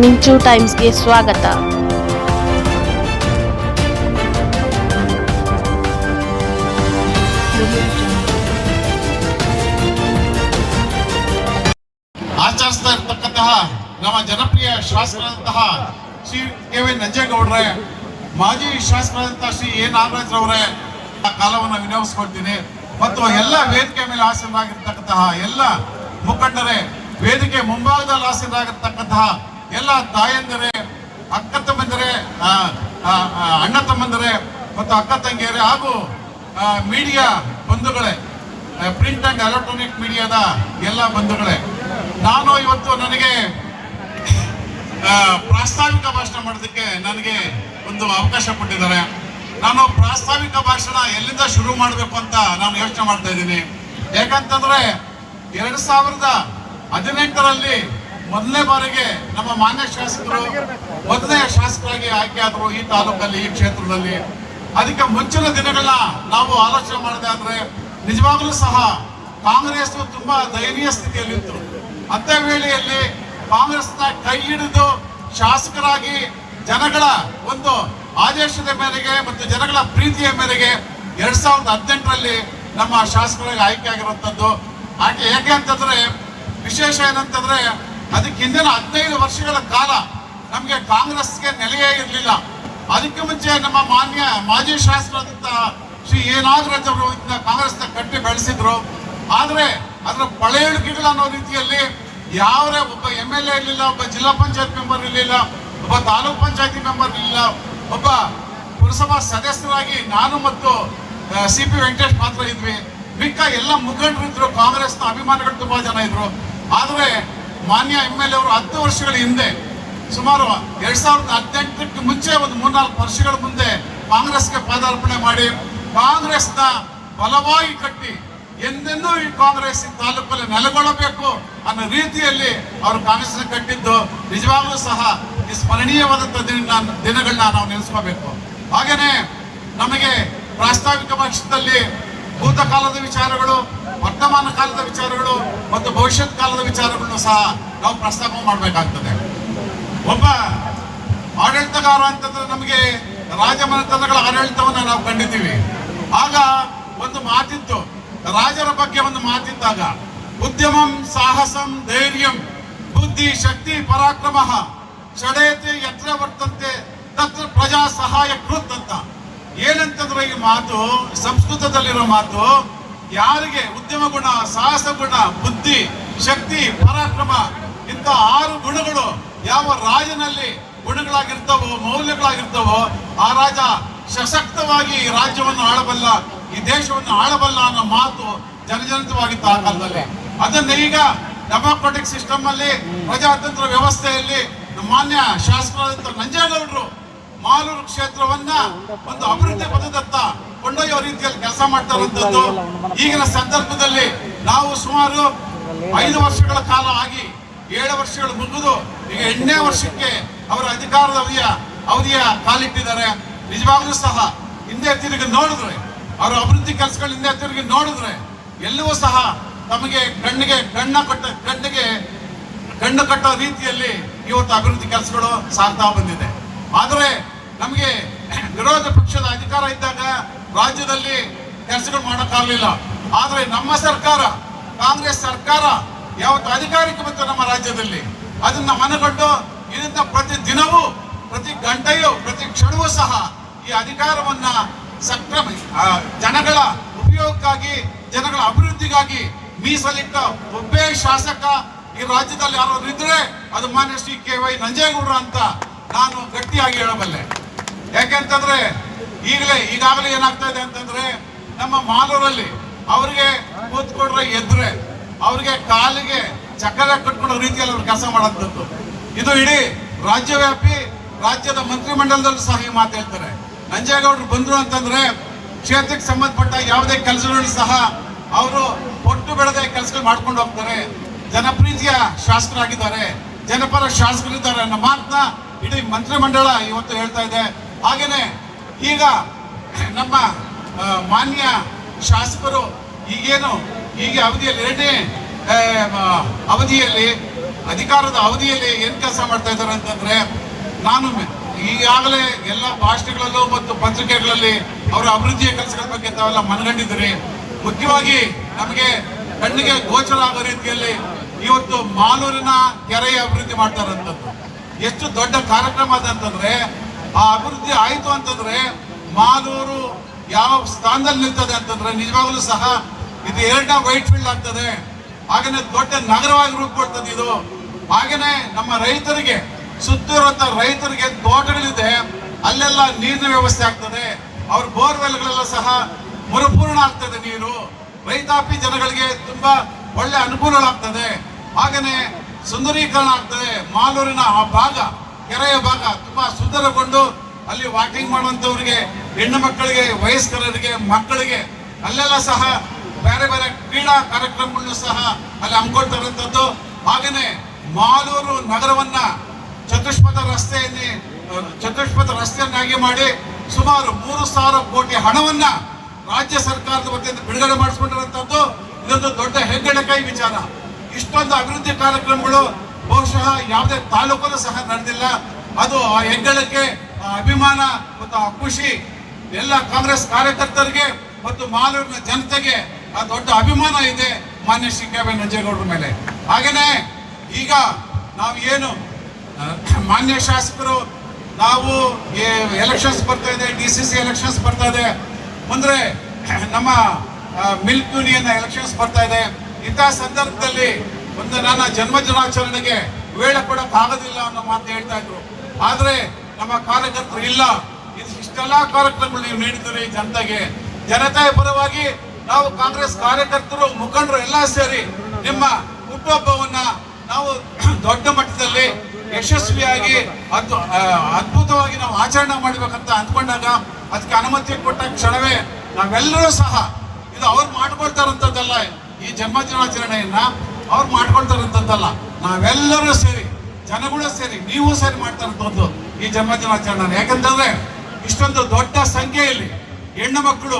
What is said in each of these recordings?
ಮಿಂಚು ಟೈಮ್ಸ್ಗೆ ಸ್ವಾಗತ. ಆಚರಿಸ್ತಾ ಇರ್ತಕ್ಕಂತಹ ನಮ್ಮ ಜನಪ್ರಿಯ ಶಾಸಕರಾದಂತಹ ಶ್ರೀ ಕೆ ವಿ ನಂಜೇಗೌಡ್ರೆ, ಮಾಜಿ ಶಾಸಕರಾದಂತಹ ಶ್ರೀ ಎ. ನಾಗರಾಜ್ರವರೇ ಆ ಕಾಲವನ್ನು ವಿನಿಯೋಗಿಸ್ಕೊಳ್ತೀನಿ ಮತ್ತು ಎಲ್ಲ ವೇದಿಕೆ ಮೇಲೆ ಆಸೀನರಾಗಿರ್ತಕ್ಕಂತಹ ಎಲ್ಲ ಮುಖಂಡರೇ, ವೇದಿಕೆ ಮುಂಭಾಗದಲ್ಲಿ ಆಸೀನರಾಗಿರ್ತಕ್ಕಂತಹ ಎಲ್ಲ ತಾಯಂದಿರೇ ಅಕ್ಕ ತಮ್ಮಂದಿರೇ ಅಣ್ಣ ತಮ್ಮಂದಿರೇ ಮತ್ತು ಅಕ್ಕ ತಂಗಿಯರೇ ಹಾಗೂ ಮೀಡಿಯಾ ಬಂಧುಗಳೇ ಪ್ರಿಂಟ್ ಅಂಡ್ ಎಲೆಕ್ಟ್ರಾನಿಕ್ ಮೀಡಿಯಾದ ಎಲ್ಲ ಬಂಧುಗಳೇ. ನಾನು ಇವತ್ತು ನನಗೆ ಪ್ರಾಸ್ತಾವಿಕ ಭಾಷಣ ಮಾಡೋದಕ್ಕೆ ನನಗೆ ಒಂದು ಅವಕಾಶ ಕೊಟ್ಟಿದ್ದಾರೆ. ನಾನು ಪ್ರಾಸ್ತಾವಿಕ ಭಾಷಣ ಎಲ್ಲಿಂದ ಶುರು ಮಾಡಬೇಕು ಅಂತ ನಾನು ಯೋಚನೆ ಮಾಡ್ತಾ ಇದ್ದೀನಿ. ಯಾಕಂತಂದ್ರೆ, ಎರಡು ಸಾವಿರದ ಹದಿನೆಂಟರಲ್ಲಿ ಮೊದಲನೇ ಬಾರಿಗೆ ನಮ್ಮ ಮಾನ್ಯ ಶಾಸಕರು, ಮೊದಲನೇ ಶಾಸಕರಾಗಿ ಆಯ್ಕೆ ಆದರು ಈ ತಾಲೂಕಲ್ಲಿ, ಈ ಕ್ಷೇತ್ರದಲ್ಲಿ. ಅದಕ್ಕೆ ಮುಂಚಿನ ದಿನಗಳ ನಾವು ಆಲೋಚನೆ ಮಾಡದೆ ಆದರೆ ನಿಜವಾಗ್ಲೂ ಸಹ ಕಾಂಗ್ರೆಸ್ ತುಂಬಾ ದಯನೀಯ ಸ್ಥಿತಿಯಲ್ಲಿತ್ತು. ಅಂತ ವೇಳೆಯಲ್ಲಿ ಕಾಂಗ್ರೆಸ್ನ ಕೈ ಹಿಡಿದು ಶಾಸಕರಾಗಿ ಜನಗಳ ಒಂದು ಆದೇಶದ ಮೇರೆಗೆ ಮತ್ತು ಜನಗಳ ಪ್ರೀತಿಯ ಮೇರೆಗೆ ಎರಡ್ ಸಾವಿರದ ಹದಿನೆಂಟರಲ್ಲಿ ನಮ್ಮ ಶಾಸಕರಾಗಿ ಆಯ್ಕೆ ಆಗಿರುವಂಥದ್ದು ಆಕೆ ಹೇಗೆ ಅಂತಂದ್ರೆ, ವಿಶೇಷ ಏನಂತಂದ್ರೆ ಅದಕ್ಕೆ ಹಿಂದಿನ ಹದಿನೈದು ವರ್ಷಗಳ ಕಾಲ ನಮಗೆ ಕಾಂಗ್ರೆಸ್ಗೆ ನೆಲೆಯೇ ಇರಲಿಲ್ಲ. ಅದಕ್ಕೆ ಮುಂಚೆ ನಮ್ಮ ಮಾನ್ಯ ಮಾಜಿ ಶಾಸಕರಾದಂತಹ ಶ್ರೀ ಎ. ನಾಗರಾಜ್ ಅವರು ಇದನ್ನ ಕಾಂಗ್ರೆಸ್ನ ಕಟ್ಟಿ ಬೆಳೆಸಿದ್ರು. ಆದರೆ ಅದರ ಪಳೆಯುಳಿಕೆಗಳು ಅನ್ನೋ ರೀತಿಯಲ್ಲಿ ಯಾವರೇ ಒಬ್ಬ ಎಂ ಎಲ್ ಎ ಇರಲಿಲ್ಲ, ಒಬ್ಬ ಜಿಲ್ಲಾ ಪಂಚಾಯತ್ ಮೆಂಬರ್ ಇರಲಿಲ್ಲ, ಒಬ್ಬ ತಾಲೂಕ್ ಪಂಚಾಯತಿ ಮೆಂಬರ್ ಇರಲಿಲ್ಲ, ಒಬ್ಬ ಪುರಸಭಾ ಸದಸ್ಯರಾಗಿ ನಾನು ಮತ್ತು ಸಿ ಪಿ ವೆಂಕಟೇಶ್ ಮಾತ್ರ ಇದ್ವಿ. ಮಿಕ್ಕ ಎಲ್ಲ ಮುಖಂಡರು ಇದ್ರು ಕಾಂಗ್ರೆಸ್ನ ಅಭಿಮಾನಿಗಳು ತುಂಬಾ ಜನ ಇದ್ರು. ಆದ್ರೆ ಮಾನ್ಯ ಎಂ ಎಲ್ ಎ ಅವರು ಹತ್ತು ವರ್ಷಗಳ ಹಿಂದೆ ಸುಮಾರು ಎರಡ್ ಸಾವಿರದ ಹದಿನೆಂಟಕ್ಕೆ ಮುಂಚೆ ಒಂದು ಮೂರ್ನಾಲ್ಕು ವರ್ಷಗಳ ಮುಂದೆ ಕಾಂಗ್ರೆಸ್ಗೆ ಪಾದಾರ್ಪಣೆ ಮಾಡಿ ಕಾಂಗ್ರೆಸ್ನ ಬಲವಾಗಿ ಕಟ್ಟಿ ಎಂದೆಂದೂ ಈ ಕಾಂಗ್ರೆಸ್ ತಾಲೂಕಲ್ಲಿ ನೆಲೆಗೊಳ್ಳಬೇಕು ಅನ್ನೋ ರೀತಿಯಲ್ಲಿ ಅವರು ಕಾಂಗ್ರೆಸ್ ಕಟ್ಟಿದ್ದು. ನಿಜವಾಗ್ಲೂ ಸಹ ಈ ಸ್ಮರಣೀಯವಾದಂಥ ದಿನ ದಿನಗಳನ್ನ ನಾವು ನೆನೆಸ್ಕೋಬೇಕು. ಹಾಗೇನೆ ನಮಗೆ ಪ್ರಾಸ್ತಾವಿಕ ಪಕ್ಷದಲ್ಲಿ ಭೂತಕಾಲದ ವಿಚಾರಗಳು ವರ್ತಮಾನ ಕಾಲದ ವಿಚಾರಗಳು ಮತ್ತು ಭವಿಷ್ಯತ್ ಕಾಲದ ವಿಚಾರಗಳನ್ನು ಸಹ ನಾವು ಪ್ರಸ್ತಾಪ ಮಾಡಬೇಕಾಗ್ತದೆ. ಒಬ್ಬ ಆಡಳಿತಗಾರ ಅಂತಂದ್ರೆ ನಮಗೆ ರಾಜಮನೆತನಗಳ ಆಡಳಿತವನ್ನು ನಾವು ಕಂಡಿದ್ದೀವಿ. ಆಗ ಒಂದು ಮಾತಿತ್ತು, ರಾಜರ ಬಗ್ಗೆ ಒಂದು ಮಾತಿದ್ದಾಗ, ಉದ್ಯಮಂ ಸಾಹಸಂ ಧೈರ್ಯಂ ಬುದ್ಧಿ ಶಕ್ತಿ ಪರಾಕ್ರಮ ಷಡೇತೆ ಯತ್ರ ವರ್ತಂತೆ ತತ್ರ ಪ್ರಜಾ ಸಹಾಯ ಕೃತ್ ಅಂತ. ಏನಂತಂದ್ರೆ ಈ ಮಾತು, ಸಂಸ್ಕೃತದಲ್ಲಿರೋ ಮಾತು ಯಾರಿಗೆ ಉದ್ಯಮ ಗುಣ, ಸಾಹಸ ಗುಣ, ಬುದ್ಧಿ, ಶಕ್ತಿ, ಪರಾಕ್ರಮ, ಇಂಥ ಆರು ಗುಣಗಳು ಯಾವ ರಾಜನಲ್ಲಿ ಗುಣಗಳಾಗಿರ್ತವೋ, ಮೌಲ್ಯಗಳಾಗಿರ್ತವೋ, ಆ ರಾಜ ಸಶಕ್ತವಾಗಿ ರಾಜ್ಯವನ್ನು ಆಳಬಲ್ಲ, ಈ ದೇಶವನ್ನು ಆಳಬಲ್ಲ ಅನ್ನೋ ಮಾತು ಜನಜನಿತವಾಗಿತ್ತು ಆ ಕಾಲದಲ್ಲಿ ಅದನ್ನ ಈಗ ಡೆಮಾಕ್ರೆಟಿಕ್ ಸಿಸ್ಟಮ್ ಅಲ್ಲಿ, ಪ್ರಜಾತಂತ್ರ ವ್ಯವಸ್ಥೆಯಲ್ಲಿ ಮಾನ್ಯ ಶಾಸಕರಾದಂಥ ನಂಜೇಗೌಡರು ಮಾಲೂರು ಕ್ಷೇತ್ರವನ್ನ ಒಂದು ಅಭಿವೃದ್ಧಿ ಪಥದತ್ತ ಕೊಂಡೊಯ್ಯುವ ರೀತಿಯಲ್ಲಿ ಕೆಲಸ ಮಾಡ್ತಾರಂಥದ್ದು ಈಗಿನ ಸಂದರ್ಭದಲ್ಲಿ ನಾವು ಸುಮಾರು ಐದು ವರ್ಷಗಳ ಕಾಲ ಆಗಿ ಏಳು ವರ್ಷಗಳು ಮುಗಿದು ಈಗ ಎಂಟನೇ ವರ್ಷಕ್ಕೆ ಅವರ ಅಧಿಕಾರದ ಅವಧಿಯ ಅವಧಿಯ ಕಾಲಿಟ್ಟಿದ್ದಾರೆ. ನಿಜವಾಗ್ಲೂ ಸಹ ಹಿಂದೆ ತಿರುಗಿ ನೋಡಿದ್ರೆ ಅವರ ಅಭಿವೃದ್ಧಿ ಕೆಲಸಗಳು ಹಿಂದೆ ತಿರುಗಿ ನೋಡಿದ್ರೆ ಎಲ್ಲವೂ ಸಹ ತಮಗೆ ಕಣ್ಣಿಗೆ ಕಣ್ಣ ಕಟ್ಟ ಕಣ್ಣಿಗೆ ಕಣ್ಣು ಕಟ್ಟೋ ರೀತಿಯಲ್ಲಿ ಇವತ್ತು ಅಭಿವೃದ್ಧಿ ಕೆಲಸಗಳು ಸಾಗ್ತಾ ಬಂದಿದೆ. ಆದರೆ ನಮಗೆ ವಿರೋಧ ಪಕ್ಷದ ಅಧಿಕಾರ ಇದ್ದಾಗ ರಾಜ್ಯದಲ್ಲಿ ಕೆಲಸಗಳು ಮಾಡೋಕ್ಕಾಗಲಿಲ್ಲ. ಆದರೆ ನಮ್ಮ ಸರ್ಕಾರ, ಕಾಂಗ್ರೆಸ್ ಸರ್ಕಾರ ಯಾವತ್ತು ಅಧಿಕಾರಕ್ಕೆ ಬಂತು ನಮ್ಮ ರಾಜ್ಯದಲ್ಲಿ. ಅದನ್ನ ಮನಗಂಡು ಇದರಿಂದ ಪ್ರತಿ ದಿನವೂ, ಪ್ರತಿ ಗಂಟೆಯೂ, ಪ್ರತಿ ಕ್ಷಣವೂ ಸಹ ಈ ಅಧಿಕಾರವನ್ನ ಸಕ್ರಮ ಜನಗಳ ಉಪಯೋಗಕ್ಕಾಗಿ, ಜನಗಳ ಅಭಿವೃದ್ಧಿಗಾಗಿ ಮೀಸಲಿಟ್ಟ ಒಬ್ಬೇ ಶಾಸಕ ಈ ರಾಜ್ಯದಲ್ಲಿ ಯಾರಾದ್ರು ಇದ್ರೆ ಅದು ಮಾನ್ಯ ಶ್ರೀ ಕೆ ವೈ ನಂಜೇಗೌಡರು ಅಂತ ನಾನು ಗಟ್ಟಿಯಾಗಿ ಹೇಳಬಲ್ಲೆ. ಯಾಕೆಂತಂದ್ರೆ ಈಗಲೇ ಈಗಾಗಲೇ ಏನಾಗ್ತಾ ಇದೆ ಅಂತಂದ್ರೆ ನಮ್ಮ ಮಾಲೂರಲ್ಲಿ ಅವರಿಗೆ ಕೂತ್ಕೊಂಡ್ರೆ ಎದ್ರೆ, ಅವ್ರಿಗೆ ಕಾಲಿಗೆ ಚಕ್ರ ಕಟ್ಕೊಳ್ಳೋ ರೀತಿಯಲ್ಲಿ ಅವ್ರು ಕೆಲಸ ಮಾಡೋಂಥದ್ದು ಇದು ಇಡೀ ರಾಜ್ಯವ್ಯಾಪಿ, ರಾಜ್ಯದ ಮಂತ್ರಿಮಂಡಲದಲ್ಲೂ ಸಹ ಈ ಮಾತು ಹೇಳ್ತಾರೆ. ನಂಜೇಗೌಡರು ಬಂದ್ರು ಅಂತಂದ್ರೆ ಕ್ಷೇತ್ರಕ್ಕೆ ಸಂಬಂಧಪಟ್ಟ ಯಾವುದೇ ಕೆಲಸಗಳು ಸಹ ಅವರು ಒಟ್ಟು ಬೆಳೆದ ಕೆಲಸಗಳು ಮಾಡ್ಕೊಂಡು ಹೋಗ್ತಾರೆ. ಜನಪ್ರೀತಿಯ ಶಾಸಕರಾಗಿದ್ದಾರೆ, ಜನಪರ ಶಾಸಕರಿದ್ದಾರೆ ಅನ್ನೋ ಮಾತನ್ನ ಇಡೀ ಮಂತ್ರಿಮಂಡಲ ಇವತ್ತು ಹೇಳ್ತಾ ಇದೆ. ಹಾಗೇನೆ ಈಗ ನಮ್ಮ ಮಾನ್ಯ ಶಾಸಕರು ಈಗೇನು ಈಗ ಅವಧಿಯಲ್ಲಿ ಎರಡನೇ ಅವಧಿಯಲ್ಲಿ, ಅಧಿಕಾರದ ಅವಧಿಯಲ್ಲಿ ಏನ್ ಕೆಲಸ ಮಾಡ್ತಾ ಇದ್ದಾರೆ ಅಂತಂದ್ರೆ ನಾನು ಈಗಾಗಲೇ ಎಲ್ಲ ಭಾಷೆಗಳಲ್ಲೂ ಮತ್ತು ಪತ್ರಿಕೆಗಳಲ್ಲಿ ಅವರ ಅಭಿವೃದ್ಧಿಯ ಕೆಲಸಗಳ ಬಗ್ಗೆ ತಾವೆಲ್ಲ ಮನಗಂಡಿದ್ದೀರಿ. ಮುಖ್ಯವಾಗಿ ನಮಗೆ ಕಣ್ಣಿಗೆ ಗೋಚರ ಆಗೋ ರೀತಿಯಲ್ಲಿ ಇವತ್ತು ಮಾಲೂರಿನ ಕೆರೆಯ ಅಭಿವೃದ್ಧಿ ಮಾಡ್ತಾರಂಥದ್ದು ಎಷ್ಟು ದೊಡ್ಡ ಕಾರ್ಯಕ್ರಮ ಅದಂತಂದ್ರೆ ಆ ಅಭಿವೃದ್ಧಿ ಆಯ್ತು ಅಂತಂದ್ರೆ ಮಾಲೂರು ಯಾವ ಸ್ಥಾನದಲ್ಲಿ ನಿಲ್ತದೆ ಅಂತಂದ್ರೆ ನಿಜವಾಗ್ಲೂ ಸಹ ಇದು ಎರಡನೇ ವೈಟ್ ಫೀಲ್ಡ್ ಆಗ್ತದೆ. ಹಾಗೇನೆ ದೊಡ್ಡ ನಗರವಾಗಿ ರೂಪುಗೊಳ್ತದೆ ಇದು. ಹಾಗೇನೆ ನಮ್ಮ ರೈತರಿಗೆ ಸುತ್ತಿರುವಂತ ರೈತರಿಗೆ ತೋಟಗಳಿದೆ, ಅಲ್ಲೆಲ್ಲ ನೀರಿನ ವ್ಯವಸ್ಥೆ ಆಗ್ತದೆ. ಅವ್ರ ಬೋರ್ವೆಲ್ಗಳೆಲ್ಲ ಸಹ ಮರುಪೂರ್ಣ ಆಗ್ತದೆ ನೀರು. ರೈತಾಪಿ ಜನಗಳಿಗೆ ತುಂಬಾ ಒಳ್ಳೆ ಅನುಕೂಲಗಳಾಗ್ತದೆ. ಹಾಗೇನೆ ಸುಂದರೀಕರಣ ಆಗ್ತದೆ ಮಾಲೂರಿನ ಆ ಭಾಗ. ಕೆರೆಯ ಭಾಗ ತುಂಬಾ ಸುಂದರಗೊಂಡು ಅಲ್ಲಿ ವಾಕಿಂಗ್ ಮಾಡುವಂತವ್ರಿಗೆ ಹೆಣ್ಣು ಮಕ್ಕಳಿಗೆ, ವಯಸ್ಕರರಿಗೆ, ಮಕ್ಕಳಿಗೆ ಅಲ್ಲೆಲ್ಲ ಸಹ ಬೇರೆ ಬೇರೆ ಕ್ರೀಡಾ ಕಾರ್ಯಕ್ರಮಗಳನ್ನು ಸಹ ಅಲ್ಲಿ ಹಮ್ಮಿಕೊಳ್ತಾರಂಥದ್ದು. ಹಾಗೆಯೇ ಮಾಲೂರು ನಗರವನ್ನ ಚತುಷ್ಪಥ ರಸ್ತೆಯಲ್ಲಿ ಚತುಷ್ಪಥ ರಸ್ತೆಯನ್ನಾಗಿ ಮಾಡಿ ಸುಮಾರು ಮೂರು ಸಾವಿರ ಕೋಟಿ ಹಣವನ್ನ ರಾಜ್ಯ ಸರ್ಕಾರದ ವತಿಯಿಂದ ಬಿಡುಗಡೆ ಮಾಡಿಸ್ಕೊಂಡಿರುವಂತದ್ದು ಇದೊಂದು ದೊಡ್ಡ ಹೆಗ್ಗಣಕಾಯಿ ವಿಚಾರ. ಇಷ್ಟೊಂದು ಅಭಿವೃದ್ಧಿ ಕಾರ್ಯಕ್ರಮಗಳು ಬಹುಶಃ ಯಾವುದೇ ತಾಲೂಕಲ್ಲೂ ಸಹ ನಡೆದಿಲ್ಲ. ಅದು ಆ ಹೆಗ್ಗಳಕ್ಕೆ ಅಭಿಮಾನ ಮತ್ತು ಆ ಖುಷಿ ಎಲ್ಲ ಕಾಂಗ್ರೆಸ್ ಕಾರ್ಯಕರ್ತರಿಗೆ ಮತ್ತು ಮಾಲೂರಿನ ಜನತೆಗೆ ಆ ದೊಡ್ಡ ಅಭಿಮಾನ ಇದೆ ಮಾನ್ಯ ಶ್ರೀ ಕೆ ನಂಜೇಗೌಡರ ಮೇಲೆ. ಹಾಗೆಯೇ ಈಗ ನಾವು ಏನು ಮಾನ್ಯ ಶಾಸಕರು, ನಾವು ಎಲೆಕ್ಷನ್ಸ್ ಬರ್ತಾ ಇದೆ, ಡಿ ಸಿ ಸಿ ಎಲೆಕ್ಷನ್ಸ್ ಬರ್ತಾ ಇದೆ. ಮುಂದೆ ನಮ್ಮ ಮಿಲ್ಕ್ ಯೂನಿಯನ್ ಎಲೆಕ್ಷನ್ಸ್ ಬರ್ತಾ ಇದೆ. ಇಂಥ ಸಂದರ್ಭದಲ್ಲಿ ಒಂದು ನನ್ನ ಜನ್ಮ ದಿನಾಚರಣೆಗೆ ವೇಳೆ ಕೊಡಕ್ ಆಗೋದಿಲ್ಲ ಅನ್ನೋ ಮಾತು ಹೇಳ್ತಾ ಇದ್ರು. ಆದ್ರೆ ನಮ್ಮ ಕಾರ್ಯಕರ್ತರು ಇಲ್ಲ. ಇದು ಇಷ್ಟೆಲ್ಲ ಕಾರ್ಯಕ್ರಮಗಳು ನೀವು ನೀಡಿದ್ದೀರಿ ಜನತೆಗೆ. ಜನತೆಯ ಪರವಾಗಿ ನಾವು ಕಾಂಗ್ರೆಸ್ ಕಾರ್ಯಕರ್ತರು, ಮುಖಂಡರು ಎಲ್ಲ ಸೇರಿ ನಿಮ್ಮ ಹುಟ್ಟುಹಬ್ಬವನ್ನ ನಾವು ದೊಡ್ಡ ಮಟ್ಟದಲ್ಲಿ ಯಶಸ್ವಿಯಾಗಿ ಅದು ಅದ್ಭುತವಾಗಿ ನಾವು ಆಚರಣೆ ಮಾಡ್ಬೇಕಂತ ಅಂದ್ಕೊಂಡಾಗ ಅದಕ್ಕೆ ಅನುಮತಿ ಕೊಟ್ಟ ಕ್ಷಣವೇ ನಾವೆಲ್ಲರೂ ಸಹ ಇದು ಅವ್ರು ಮಾಡ್ಕೊಳ್ತಾರಂಥದ್ದಲ್ಲ ಈ ಜನ್ಮ ದಿನಾಚರಣೆಯನ್ನ ಅವ್ರು ಮಾಡ್ಕೊಳ್ತಾರಂತಲ್ಲ ನಾವೆಲ್ಲರೂ ಸೇರಿ, ಜನಗಳು ಸೇರಿ, ನೀವು ಸೇರಿ ಮಾಡ್ತಾರಂಥದ್ದು ಈ ಜನ್ಮ ದಿನಾಚರಣೆ ಯಾಕಂತಂದ್ರೆ, ಇಷ್ಟೊಂದು ದೊಡ್ಡ ಸಂಖ್ಯೆಯಲ್ಲಿ ಹೆಣ್ಣು ಮಕ್ಕಳು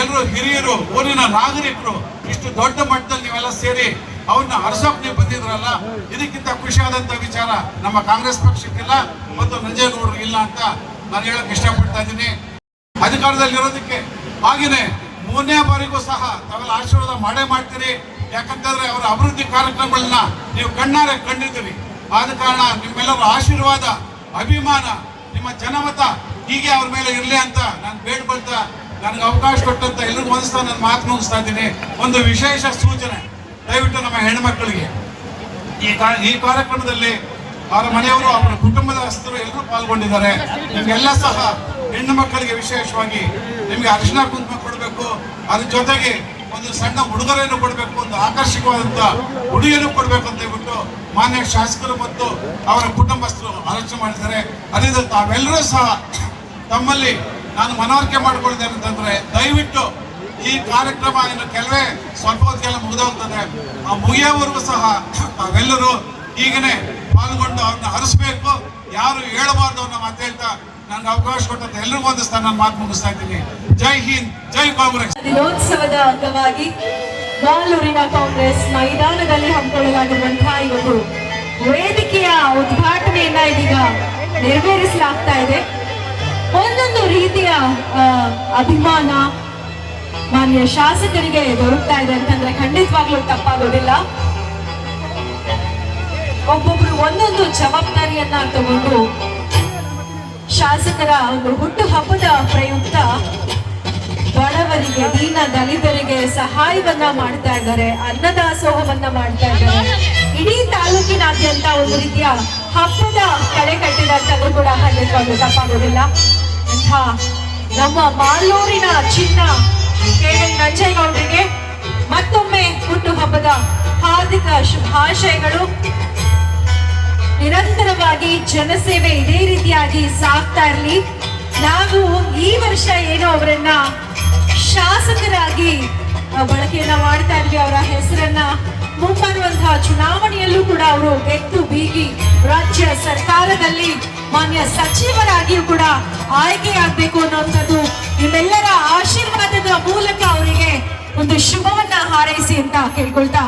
ಎಲ್ಲರೂ ಹಿರಿಯರು, ಊರಿನ ನಾಗರಿಕರು, ಇಷ್ಟು ದೊಡ್ಡ ಮಟ್ಟದಲ್ಲಿ ನೀವೆಲ್ಲ ಸೇರಿ ಅವ್ರನ್ನ ಹರ್ಸೋಕ್ ನೀವು ಬಂದಿದ್ರಲ್ಲ, ಇದಕ್ಕಿಂತ ಖುಷಿಯಾದಂತ ವಿಚಾರ ನಮ್ಮ ಕಾಂಗ್ರೆಸ್ ಪಕ್ಷಕ್ಕಿಲ್ಲ ಮತ್ತು ನಂಜೇಗೌಡರಿಗೆ ಇಲ್ಲ ಅಂತ ನಾನು ಹೇಳಕ್ ಇಷ್ಟಪಡ್ತಾ ಇದ್ದೀನಿ. ಅಧಿಕಾರದಲ್ಲಿ ಇರೋದಕ್ಕೆ ಹಾಗೇನೆ ಮೂರನೇ ಬಾರಿಗೂ ಸಹ ತಾವೆಲ್ಲ ಆಶೀರ್ವಾದ ಮಾಡೇ ಮಾಡ್ತೀರಿ. ಯಾಕಂತಂದ್ರೆ ಅವರ ಅಭಿವೃದ್ಧಿ ಕಾರ್ಯಕ್ರಮಗಳನ್ನ ನೀವು ಕಣ್ಣಾರೆ ಕಂಡಿದ್ದೀರಿ. ಆದ ಕಾರಣ ನಿಮ್ಮೆಲ್ಲರ ಆಶೀರ್ವಾದ, ಅಭಿಮಾನ, ನಿಮ್ಮ ಜನಮತ ಹೀಗೆ ಅವ್ರ ಮೇಲೆ ಇರಲಿ ಅಂತ ನಾನು ಬೇಡ್ಕೊಳ್ತಾ ನನಗೆ ಅವಕಾಶ ಕೊಟ್ಟಂತ ಎಲ್ಲರಿಗೂ ಒಂದಿಸ್ತಾ ನಾನು ಮಾತು ಮುಗಿಸ್ತಾ ಇದ್ದೀನಿ. ಒಂದು ವಿಶೇಷ ಸೂಚನೆ, ದಯವಿಟ್ಟು ನಮ್ಮ ಹೆಣ್ಮಕ್ಳಿಗೆ. ಈ ಈ ಕಾರ್ಯಕ್ರಮದಲ್ಲಿ ಅವರ ಮನೆಯವರು, ಅವರ ಕುಟುಂಬದ ಹಸ್ತರು ಎಲ್ಲರೂ ಪಾಲ್ಗೊಂಡಿದ್ದಾರೆ. ನಿಮಗೆಲ್ಲ ಸಹ ಹೆಣ್ಣು ಮಕ್ಕಳಿಗೆ ವಿಶೇಷವಾಗಿ ನಿಮಗೆ ಅರಿಶಿನ ಕುಂಕುಮ ಕೊಡಬೇಕು. ಅದ್ರ ಜೊತೆಗೆ ಒಂದು ಸಣ್ಣ ಉಡುಗೊರೆಯನ್ನು ಕೊಡಬೇಕು, ಒಂದು ಆಕರ್ಷಕವಾದಂತ ಉಡುಗೆಯನ್ನು ಕೊಡಬೇಕು ಅಂತ ಹೇಳ್ಬಿಟ್ಟು ಮಾನ್ಯ ಶಾಸಕರು ಮತ್ತು ಅವರ ಕುಟುಂಬಸ್ಥರು ಆಲೋಚನೆ ಮಾಡಿದ್ದಾರೆ. ಅದರಿಂದ ತಾವೆಲ್ಲರೂ ಸಹ ತಮ್ಮಲ್ಲಿ ನಾನು ಮನವರಿಕೆ ಮಾಡಿಕೊಳ್ಳಿದ್ದೇನೆ ಅಂತಂದ್ರೆ ದಯವಿಟ್ಟು ಈ ಕಾರ್ಯಕ್ರಮ ಏನು ಕೆಲವೇ ಸ್ವಲ್ಪ ಹೊತ್ತಿಗೆಲ್ಲ ಮುಗಿದೋಗ್ತದೆ. ಆ ಮುಗಿಯೋವರೆಗೂ ಸಹ ತಾವೆಲ್ಲರೂ ಈಗನೇ ಪಾಲ್ಗೊಂಡು ಅವ್ರನ್ನ ಹರಿಸ್ಬೇಕು. ಯಾರು ಹೇಳಬಾರ್ದು ಅನ್ನೋ ಮಾತು ಹೇಳ್ತಾ ನನ್ಗೆ ಅವಕಾಶ ಕೊಟ್ಟಂತ ಎಲ್ಲರಿಗೂ ಒಂದು ನಾನು ಮಾತು ಮುಗಿಸ್ತಾ ಇದ್ದೀನಿ. ಜೈ ಹಿಂದ್, ಜೈ ಕಾಂಗ್ರೆಸ್. ದಿನೋತ್ಸವದ ಅಂಗವಾಗಿ ಬಾಲೂರಿನ ಕಾಂಗ್ರೆಸ್ ಮೈದಾನದಲ್ಲಿ ಹಮ್ಮಿಕೊಳ್ಳಲಾಗಿರುವಂತಹ ಈ ವೇದಿಕೆಯ ಉದ್ಘಾಟನೆಯನ್ನ ಇದೀಗ ನೆರವೇರಿಸಲಾಗ್ತಾ ಇದೆ. ಒಂದೊಂದು ರೀತಿಯ ಅಭಿಮಾನ ಮಾನ್ಯ ಶಾಸಕರಿಗೆ ದೊರಕ್ತಾ ಇದೆ ಅಂತಂದ್ರೆ ಖಂಡಿತವಾಗ್ಲೂ ತಪ್ಪಾಗೋದಿಲ್ಲ. ಒಬ್ಬೊಬ್ರು ಒಂದೊಂದು ಜವಾಬ್ದಾರಿಯನ್ನ ತಗೊಂಡು ಶಾಸಕರ ಒಂದು ಹುಟ್ಟು ಹಬ್ಬದ ಪ್ರಯುಕ್ತ ಬಡವರಿಗೆ, ದೀನ ದಲಿತರಿಗೆ ಸಹಾಯವನ್ನ ಮಾಡ್ತಾ ಇದ್ದಾರೆ, ಅನ್ನದಾಸೋಹವನ್ನ ಮಾಡ್ತಾ ಇದ್ದಾರೆ. ಇಡೀ ತಾಲೂಕಿನಾದ್ಯಂತ ಒಂದು ರೀತಿಯ ಹಬ್ಬದ ಕಳೆ ಕಟ್ಟಿದಂತಲೂ ಕೂಡ ಖಂಡಿತವಾಗ್ಲೂ ತಪ್ಪಾಗೋದಿಲ್ಲ. ಅಂಥ ನಮ್ಮ ಮಾಲೂರಿನ ಚಿನ್ನ ಕೆ ಎನ್ ನಂಜೇಗೌಡರಿಗೆ ಮತ್ತೊಮ್ಮೆ ಹುಟ್ಟು ಹಬ್ಬದ ಹಾರ್ದಿಕ ಶುಭಾಶಯಗಳು. ನಿರಂತರವಾಗಿ ಜನಸೇವೆ ಇದೇ ರೀತಿಯಾಗಿ ಸಾಗ್ತಾ ಇರಲಿ. ನಾವು ಈ ವರ್ಷ ಏನೋ ಅವರನ್ನ ಶಾಸಕರಾಗಿ ಬಳಕೆಯನ್ನ ಮಾಡ್ತಾ ಇದ್ವಿ. ಅವರ ಹೆಸರನ್ನ ಮುಂಬರುವಂತಹ ಚುನಾವಣೆಯಲ್ಲೂ ಕೂಡ ಅವರು ಗೆದ್ದು ಬೀಗಿ ರಾಜ್ಯ ಸರ್ಕಾರದಲ್ಲಿ ಮಾನ್ಯ ಸಚಿವರಾಗಿಯೂ ಕೂಡ ಆಯ್ಕೆಯಾಗಬೇಕು ಅನ್ನುವಂಥದ್ದು ನಿಮ್ಮೆಲ್ಲರ ಆಶೀರ್ವಾದದ ಮೂಲಕ ಅವರಿಗೆ ಒಂದು ಶುಭವನ್ನ ಹಾರೈಸಿ ಅಂತ ಕೇಳ್ಕೊಳ್ತಾ